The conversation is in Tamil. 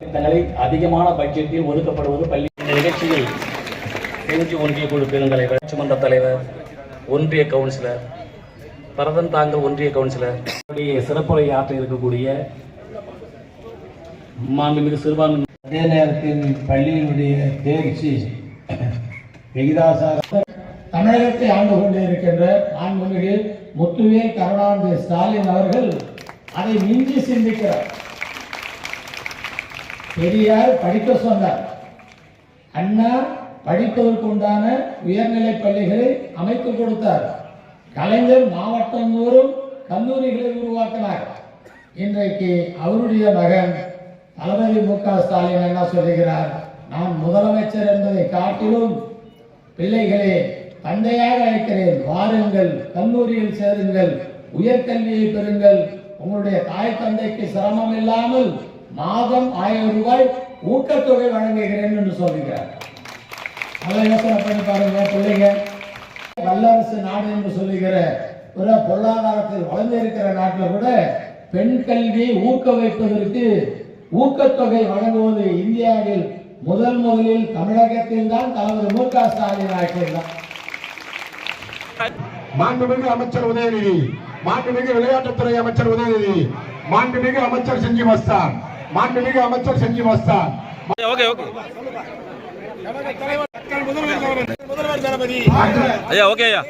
திட்டங்களை அதிகமான பட்ஜெட்டில் ஒதுக்கப்படுவது பள்ளி இந்த நிகழ்ச்சியில் திருச்சி ஒன்றிய குழு பெருந்தலைவர் சட்டமன்ற தலைவர் ஒன்றிய கவுன்சிலர் பரதன் தாங்கல் ஒன்றிய கவுன்சிலர். சிறப்புரை ஆற்ற இருக்கக்கூடிய மாண்புமிகு சிறுபான்மை அதே நேரத்தில் பள்ளியினுடைய தேர்ச்சி விகிதாசார. தமிழகத்தை ஆண்டு கொண்டே இருக்கின்ற மாண்புமிகு முத்துவேல் கருணாநிதி ஸ்டாலின் அவர்கள் அதை மிஞ்சி சிந்திக்கிறார். பெரியார் படிக்க சொன்னார். அண்ணா படிப்பதற்கு உண்டான உயர்நிலைப் பள்ளிகளை அமைத்து கொடுத்தார். கலைஞர் மாவட்டம் தோறும் கல்லூரிகளை உருவாக்கினார். இன்றைக்கு அவருடைய மகன் தளபதி மு க. ஸ்டாலின் என்ன சொல்லுகிறார்? நான் முதலமைச்சர் என்பதை காட்டிலும் பிள்ளைகளே தந்தையாக அழைக்கிறேன். வாருங்கள் கல்லூரியில் சேருங்கள் உயர்கல்வியை பெறுங்கள் உங்களுடைய தாய் தந்தைக்கு சிரமம் இல்லாமல் மாதம் ஆயிரம் ரூபாய் ஊக்கத்தொகை வழங்குகிறேன் என்று சொல்லுகிறார். அதை யோசனை பண்ணி பாருங்க பிள்ளைங்க. வல்லரசு நாடு என்று சொல்லுகிற பிற பொருளாதாரத்தில் வளர்ந்து இருக்கிற நாட்டில் கூட பெண் கல்வி ஊக்குவிப்பதற்கு ஊக்கத்தொகை வழங்குவது இந்தியாவில் முதல் முதலில் தமிழகத்தில் தான் தலைவர் மு க ஸ்டாலின் ஆட்சியில் தான். மாண்புமிகு அமைச்சர் உதயநிதி மாண்புமிகு விளையாட்டுத்துறை அமைச்சர் உதயநிதி மாண்புமிகு அமைச்சர் செஞ்சி மஸ்தான் மாண்புமிகு அமைச்சர் செஞ்சி மஸ்தான். Okay okay. ஐயா ஓகே ஐயா.